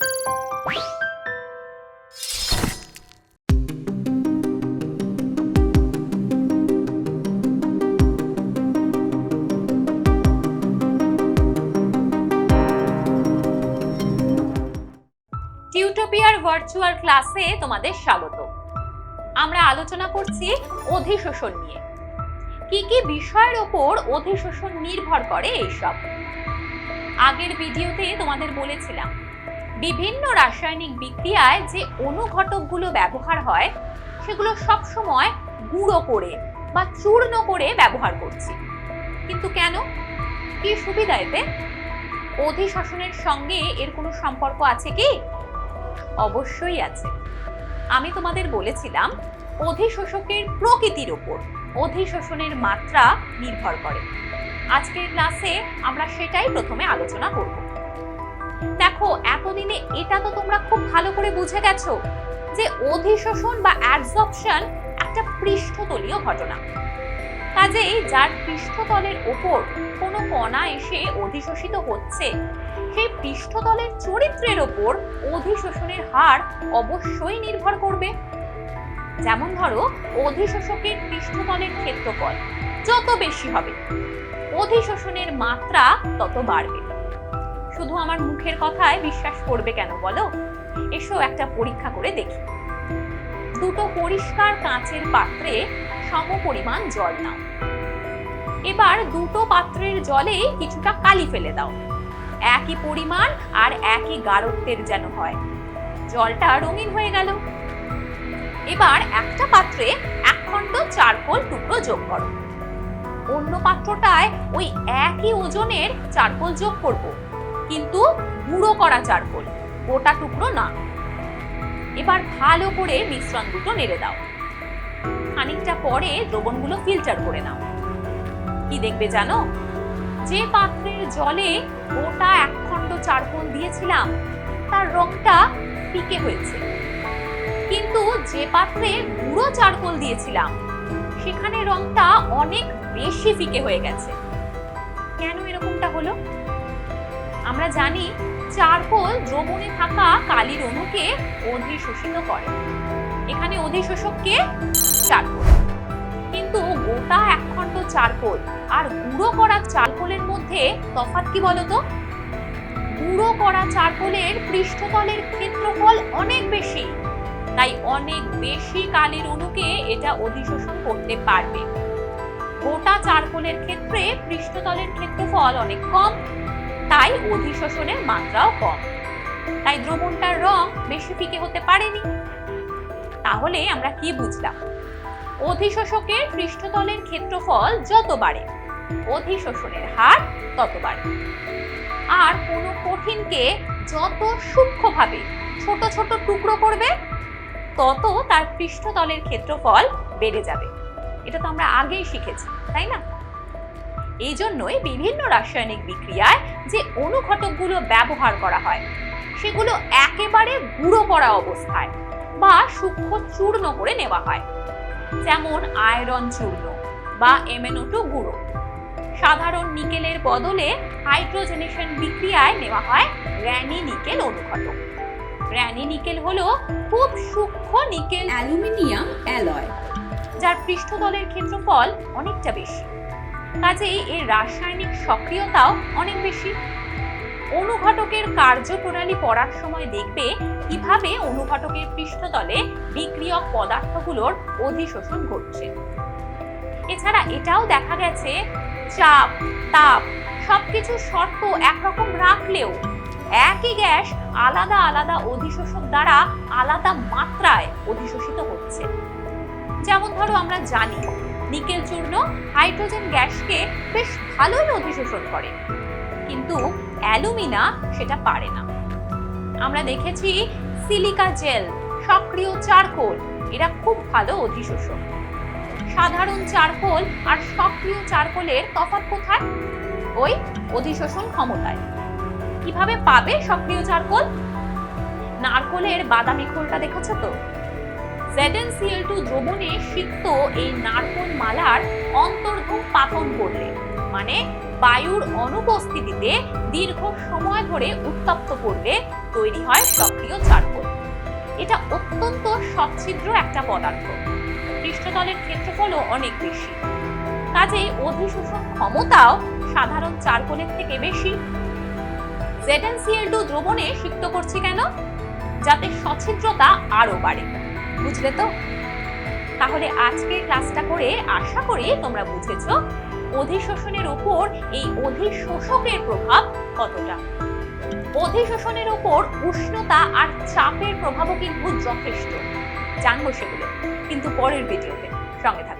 টিউটোপিয়ার virtual ক্লাসে তোমাদের স্বাগত। আমরা আলোচনা করছি অধিশোষণ নিয়ে। কি কি বিষয়ের ওপর অধিশোষণ নির্ভর করে এইসব? আগের ভিডিওতে তোমাদের বলেছিলাম বিভিন্ন রাসায়নিক বিক্রিয়ায় যে অনুঘটকগুলো ব্যবহার হয়, সেগুলো সব সময় গুঁড়ো করে বা চূর্ণ করে ব্যবহার করছি। কিন্তু কেন? কি সুবিধা এতে? অধিশোষণের সঙ্গে এর কোনো সম্পর্ক আছে কি? অবশ্যই আছে। আমি তোমাদের বলেছিলাম, অধিশোষকের প্রকৃতির ওপর অধিশোষণের মাত্রা নির্ভর করে। আজকের ক্লাসে আমরা সেটাই প্রথমে আলোচনা করব। দেখো, এতদিনে এটা তো তোমরা খুব ভালো করে বুঝে গেছো যে অধিশোষণ বা অ্যাবজর্পশন একটা পৃষ্ঠতলীয় ঘটনা। কাজেই যার পৃষ্ঠতলের ওপর কোনো কণা এসে অধিশোষিত হচ্ছে, সেই পৃষ্ঠতলের চরিত্রের ওপর অধিশোষণের হার অবশ্যই নির্ভর করবে। যেমন ধরো, অধিশোষকের পৃষ্ঠতলের ক্ষেত্রফল যত বেশি হবে, অধিশোষণের মাত্রা তত বাড়বে। শুধু আমার মুখের কথায় বিশ্বাস করবে কেন বলো? এসো একটা পরীক্ষা করে দেখি। দুটো পরিষ্কার কাঁচের পাত্রে সমপরিমাণ জল নাও। এবার দুটো পাত্রের জলে কিছুটা কালি ফেলে দাও। একই পরিমাণ আর একই গাঢ়ত্বের যেন হয়। জলটা রঙিন হয়ে গেল। এবার একটা পাত্রে এক খণ্ড চারকোল টুকরো যোগ করো। অন্য পাত্রটায় ওই একই ওজনের চারকোল যোগ করব। কিন্তু গুঁড়ো করা চারকোল, গোটা টুকরো না। এবার ভালো করে মিশ্রণ দুটো নেড়ে দাও। খানিকটা পরে দ্রবণগুলো ফিল্টার করে নাও। কি দেখবে জানো? যে পাত্রের জলে গোটা এক খণ্ড চারকোল দিয়েছিলাম, তার রংটা ফিকে হয়েছে। কিন্তু যে পাত্রে গুঁড়ো চারকোল দিয়েছিলাম, সেখানে রংটা অনেক বেশি ফিকে হয়ে গেছে। কেন এরকমটা হলো? আমরা জানি চারকোল দ্রবণে থাকা কালির অণুকে অধিশোষিত করে। এখানে অধিশোষককে চারকোল। কিন্তু গোটা একখণ্ড চারকোল আর গুঁড়ো করা চারকোলের মধ্যে তফাৎ কি বলতো? গুঁড়ো করা চারকোলের পৃষ্ঠতলের ক্ষেত্রফল অনেক বেশি, তাই অনেক বেশি কালির অণুকে এটা অধিশোষণ করতে পারবে। গোটা চারকোলের ক্ষেত্রে পৃষ্ঠতলের ক্ষেত্রফল অনেক কম তাই অধিশোষণের মাত্রাও কম। তাই দ্রবণটার রং বেশি ফিকে হতে পারেনি। তাহলে আমরা কি বুঝলাম? অধিশোষকের পৃষ্ঠতলের ক্ষেত্রফল যত বাড়ে, অধিশোষণের হার তত বাড়ে। আর কোনো কঠিনকে যত সূক্ষ্মভাবে ছোট ছোট টুকরো করবে, তত তার পৃষ্ঠতলের ক্ষেত্রফল বেড়ে যাবে। এটা তো আমরা আগেই শিখেছি, তাই না? এই জন্যই বিভিন্ন রাসায়নিক বিক্রিয়ায় যে অনুঘটকগুলো ব্যবহার করা হয় সেগুলো একেবারে গুঁড়ো করা অবস্থায় বা সূক্ষ্ম চূর্ণ করে নেওয়া হয়। যেমন আয়রন চূর্ণ বা এমএনও গুঁড়ো। সাধারণ নিকেলের বদলে হাইড্রোজেনেশন বিক্রিয়ায় নেওয়া হয় র্যানি নিকেল অনুঘটক। র্যানি নিকেল হলো খুব সূক্ষ্ম নিকেল অ্যালুমিনিয়াম অ্যালয়। যার পৃষ্ঠতলের ক্ষেত্রফল অনেকটা বেশি। কাজেই এর রাসায়নিক সক্রিয়তাও অনেক বেশি। অনুঘটকের কার্যপ্রণালী পড়ার সময় দেখবে কীভাবে অনুঘটকের পৃষ্ঠতলে বিক্রিয়ক পদার্থগুলোর অধিশোষণ ঘটছে। এছাড়া এটাও দেখা গেছে, চাপ, তাপ সবকিছু শর্ত একরকম রাখলেও একই গ্যাস আলাদা আলাদা অধিশোষক দ্বারা আলাদা মাত্রায় অধিশোষিত হচ্ছে। যেমন ধরো আমরা জানি নিকেল চূর্ণ হাইড্রোজেন গ্যাসকে বেশ ভালোই অধিশোষণ করে। কিন্তু অ্যালুমিনা সেটা পারে না। আমরা দেখেছি সিলিকা জেল, সক্রিয় চারকোল, এরা খুব ভালো অধিশোষক সাধারণ চারকোল আর সক্রিয় চারকোলের তফাৎ কোথায়? ওই অধিশোষণ ক্ষমতায়। কীভাবে পাবে সক্রিয় চারকোল? নারকোলের বাদামি খোলটা দেখেছ তো? ZnCl2 দ্রবণে সিক্ত এই নারকোল মালার অন্তর্ধূম পাতন করলে মানে বায়ুর অনুপস্থিতিতে দীর্ঘ সময় ধরে উত্তপ্ত করলে তৈরি হয় সক্রিয় চারকোল। এটা অত্যন্ত সচ্ছিদ্র একটা পদার্থ। পৃষ্ঠতলের ক্ষেত্রফলও অনেক বেশি। কাজেই অধিশোষণ ক্ষমতাও সাধারণ চারকোলের থেকে বেশি। ZnCl2 দ্রবণে সিক্ত করছি কেন? যাতে সচ্ছিদ্রতা আরও বাড়ে। বুঝলে তো? তাহলে আজকের ক্লাসটা করে আশা করি তোমরা বুঝেছ অধিশোষণের উপর এই অধিশোষকের প্রভাব কতটা। অধিশোষণের উপর উষ্ণতা আর চাপের প্রভাবও কিন্তু যথেষ্ট। জানব সেগুলো। কিন্তু পরের ভিডিওতে। সঙ্গে থাকো।